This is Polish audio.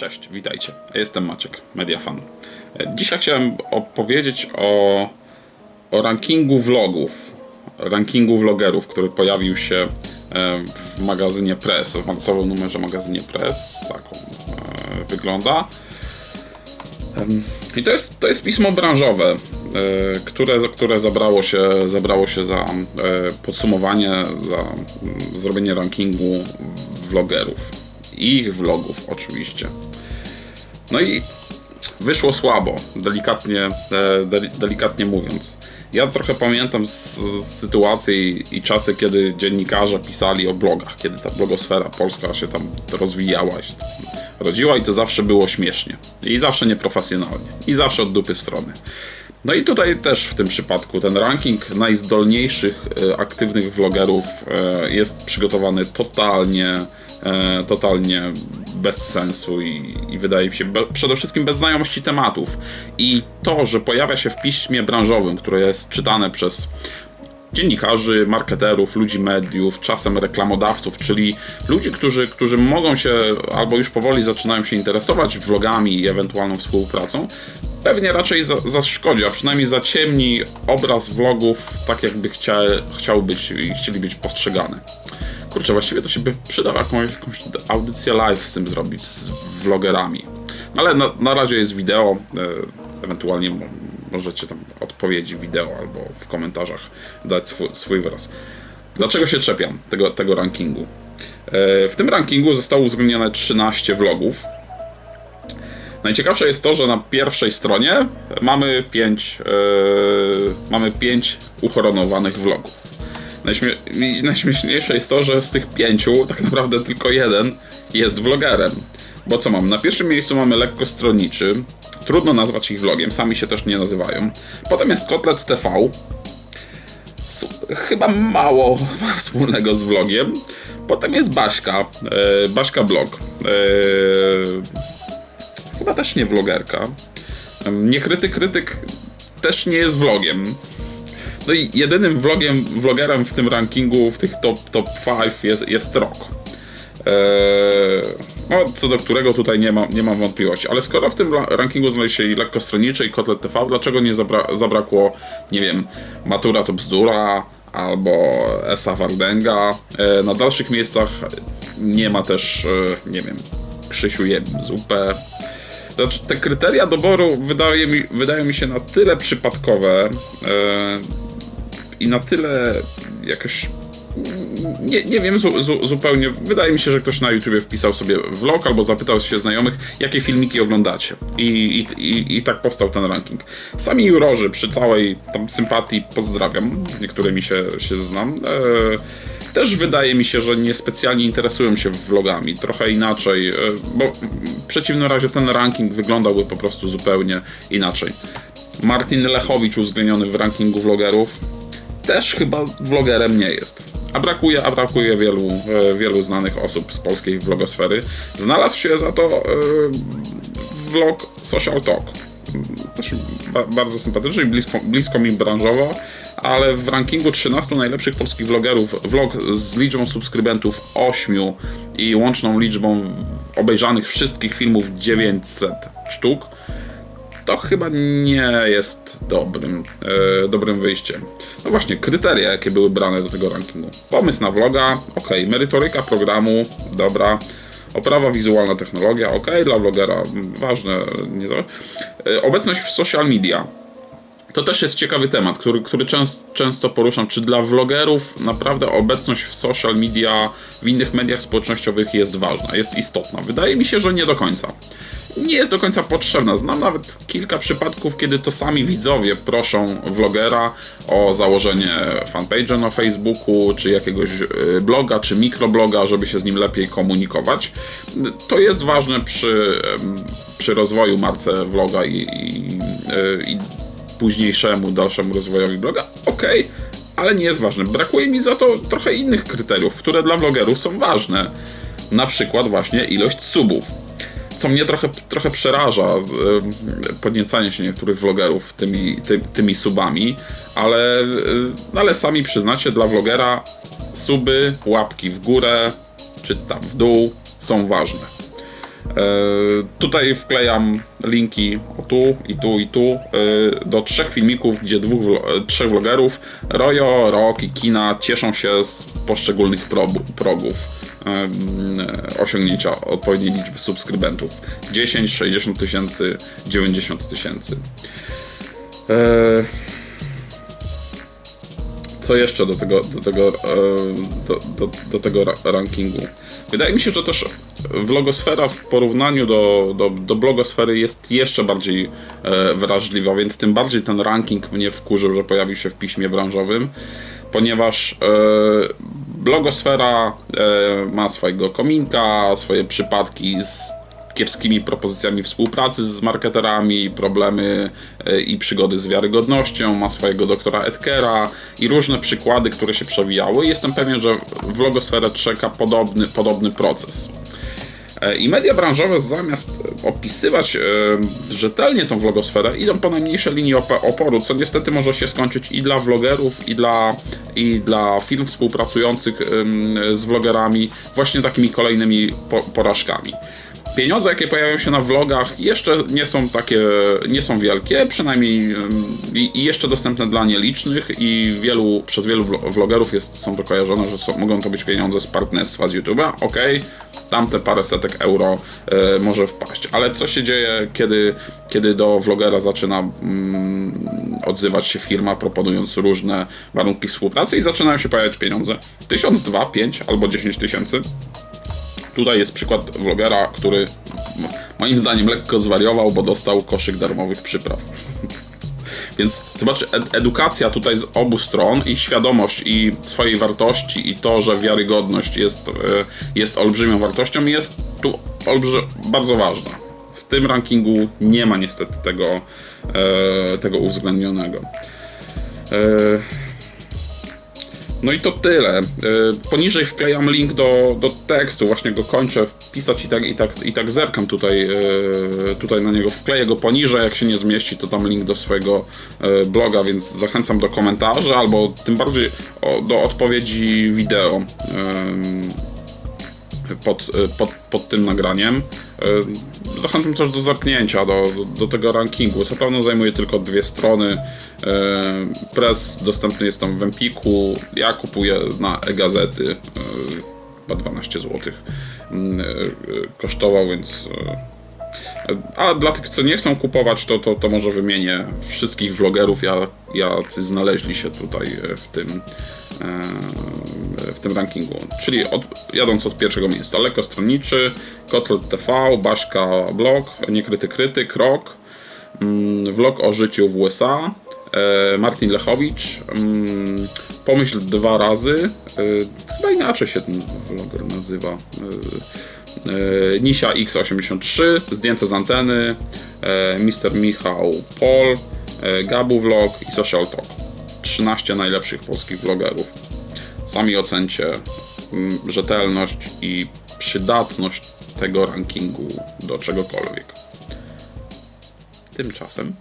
Cześć, witajcie. Jestem Maciek, Mediafan. E, Dzisiaj chciałem opowiedzieć o, o rankingu vlogów, rankingu vlogerów, który pojawił się e, w magazynie Press, w marcowym numerze magazynie Press. Tak on e, wygląda. I to jest, to jest pismo branżowe, które, które zabrało, się, zabrało się za podsumowanie, za mm, zrobienie rankingu vlogerów. Ich vlogów, oczywiście. No i wyszło słabo, delikatnie, e, deli- delikatnie mówiąc. Ja trochę pamiętam sytuacje i, czasy, kiedy dziennikarze pisali o blogach, kiedy ta blogosfera polska się tam rozwijała, się rodziła i to zawsze było śmiesznie. I zawsze nieprofesjonalnie. I zawsze od dupy strony. No i tutaj też w tym przypadku ten ranking najzdolniejszych e, aktywnych vlogerów e, jest przygotowany totalnie, totalnie bez sensu i, i wydaje mi się be, przede wszystkim bez znajomości tematów. I to, że pojawia się w piśmie branżowym, które jest czytane przez dziennikarzy, marketerów, ludzi mediów, czasem reklamodawców, czyli ludzi, którzy, którzy mogą się albo już powoli zaczynają się interesować vlogami i ewentualną współpracą, pewnie raczej za, zaszkodzi, a przynajmniej zaciemni obraz vlogów tak, jakby chcia, chciał być i chcieli być postrzegane. Kurczę, właściwie to się by przydało jakąś, jakąś audycję live z tym zrobić, z vlogerami. No ale na, na razie jest wideo, e, ewentualnie mo- możecie tam odpowiedzi wideo albo w komentarzach dać swój, swój wyraz. Dlaczego się czepiam tego, tego rankingu? E, W tym rankingu zostało uwzględnione 13 vlogów. Najciekawsze jest to, że na pierwszej stronie mamy 5 mamy pięć uhonorowanych vlogów. Najśmie najśmieszniejsze jest to, że z tych pięciu tak naprawdę tylko jeden jest vlogerem. Bo co mam? Na pierwszym miejscu mamy lekko stronniczy. Trudno nazwać ich vlogiem, sami się też nie nazywają. Potem jest Kotlet TV. S- Chyba mało ma wspólnego z vlogiem. Potem jest Baśka, e, Baśka Blog. E, chyba też nie vlogerka. Niekryty krytyk też nie jest vlogiem. No i jedynym vlogiem, vlogerem w tym rankingu, w tych top, top 5 jest, jest Rock. Eee, no, co do którego tutaj nie, ma, nie mam wątpliwości. Ale skoro w tym rankingu znaleźli się i Lekkostronniczy i Kotlet TV, dlaczego nie zabra- zabrakło, nie wiem, Matura to bzdura albo Esa Wardenga? Eee, na dalszych miejscach nie ma też, e, nie wiem, Krzysiu jem zupę. Znaczy, te kryteria doboru wydaje mi, wydają mi się na tyle przypadkowe e, i na tyle jakoś. Nie, nie wiem zu, zu, zupełnie. Wydaje mi się, że ktoś na YouTubie wpisał sobie vlog albo zapytał się znajomych, jakie filmiki oglądacie. I, i, i, i tak powstał ten ranking. Sami jurorzy, przy całej tam sympatii, pozdrawiam, z niektórymi się, się znam. E, też wydaje mi się, że niespecjalnie interesują się vlogami. Trochę inaczej, e, bo w przeciwnym razie ten ranking wyglądałby po prostu zupełnie inaczej. Martin Lechowicz uwzględniony w rankingu vlogerów też chyba vlogerem nie jest. A brakuje, a brakuje wielu, e, wielu znanych osób z polskiej vlogosfery. Znalazł się za to e, vlog Social Talk. Też ba, bardzo sympatyczny blisko, blisko mi branżowo, ale w rankingu 13 najlepszych polskich vlogerów, vlog z liczbą subskrybentów 8 i łączną liczbą obejrzanych wszystkich filmów 900 sztuk, to chyba nie jest dobrym, e, dobrym wyjściem. No właśnie, kryteria, jakie były brane do tego rankingu. Pomysł na vloga, ok, merytoryka programu, dobra. Oprawa wizualna, technologia, ok, dla vlogera ważne. Nie za... e, Obecność w social media. To też jest ciekawy temat, który, który częst, często poruszam. Czy dla vlogerów naprawdę obecność w social media, w innych mediach społecznościowych jest ważna, jest istotna? Wydaje mi się, że nie do końca. Nie jest do końca potrzebna. Znam nawet kilka przypadków, kiedy to sami widzowie proszą vlogera o założenie fanpage'a na Facebooku, czy jakiegoś e, bloga, czy mikrobloga, żeby się z nim lepiej komunikować. To jest ważne przy, przy rozwoju marce vloga i, i, e, i późniejszemu, dalszemu rozwojowi bloga, ok, ale nie jest ważne. Brakuje mi za to trochę innych kryteriów, które dla vlogerów są ważne. Na przykład właśnie ilość subów. Co mnie trochę, trochę przeraża, em, podniecanie się niektórych vlogerów tymi, ty, tymi subami, ale, y, ale sami przyznacie, dla vlogera suby, łapki w górę, czy tam w dół są ważne. Tutaj wklejam linki o tu i tu i tu e, do trzech filmików, gdzie dwóch trzech vlogerów, Rojo, Rock i Kina cieszą się z poszczególnych progów e, osiągnięcia odpowiedniej liczby subskrybentów. 10, 60 tysięcy, 90 tysięcy. E, co jeszcze do tego, do tego, e, do, do, do tego ra- rankingu? Wydaje mi się, że też vlogosfera w porównaniu do, do, do blogosfery jest jeszcze bardziej e, wrażliwa, więc tym bardziej ten ranking mnie wkurzył, że pojawił się w piśmie branżowym, ponieważ e, blogosfera e, ma swojego kominka, swoje przypadki z kiepskimi propozycjami współpracy z marketerami, problemy e, i przygody z wiarygodnością, ma swojego doktora Edkera i różne przykłady, które się przewijały. Jestem pewien, że w logosferę czeka podobny, podobny proces. E, I media branżowe zamiast opisywać e, rzetelnie tą vlogosferę, idą po najmniejszej linii op- oporu, co niestety może się skończyć i dla vlogerów, i dla, i dla firm współpracujących z vlogerami, właśnie takimi kolejnymi po- porażkami. Pieniądze, jakie pojawiają się na vlogach, jeszcze nie są takie, nie są wielkie, przynajmniej i, jeszcze dostępne dla nielicznych i wielu, przez wielu vlo- vlogerów jest, są to kojarzone, że są, mogą to być pieniądze z partnerstwa z YouTube'a, okej, tamte parę setek euro e, może wpaść. Ale co się dzieje, kiedy, kiedy do vlogera zaczyna mm, odzywać się firma, proponując różne warunki współpracy i zaczynają się pojawiać pieniądze? 1000, 2, 5 albo 10 tysięcy. Tutaj jest przykład vlogera, który moim zdaniem lekko zwariował, bo dostał koszyk darmowych przypraw. Więc zobacz, ed- edukacja tutaj z obu stron i świadomość i swojej wartości i to, że wiarygodność jest, e, jest olbrzymią wartością jest tu bardzo ważna. W tym rankingu nie ma niestety tego, e, tego uwzględnionego. No i to tyle. E, Poniżej wklejam link do, do tekstu, właśnie go kończę wpisać i tak, i tak, i tak zerkam tutaj, e, tutaj na niego, wkleję go poniżej, jak się nie zmieści, to tam link do swojego e, bloga, więc zachęcam do komentarzy, albo tym bardziej do odpowiedzi wideo pod, pod, pod tym nagraniem. E, Zachęcam też do zerknięcia do, do, tego rankingu. Co prawda zajmuje tylko dwie strony. E, Press dostępny jest tam w Empiku. Ja kupuję na e-gazety. e, Chyba 12 zł kosztował, więc a dla tych, co nie chcą kupować, to, to, to może wymienię wszystkich vlogerów, ja- jacy znaleźli się tutaj w tym, w tym rankingu. Czyli od, jadąc od pierwszego miejsca, Lekko Stronniczy, Kotlet TV, Baszka Blog, Niekryty Krytyk, Rok, mm, vlog o życiu w USA, e, Martin Lechowicz, mm, Pomyśl dwa razy, e, chyba inaczej się ten vloger nazywa, e, Nisia X83, zdjęte z anteny, Mr. Michał Pol, Gabu Vlog i Social Talk. 13 najlepszych polskich vlogerów. Sami ocencie mm, rzetelność i przydatność tego rankingu do czegokolwiek. Tymczasem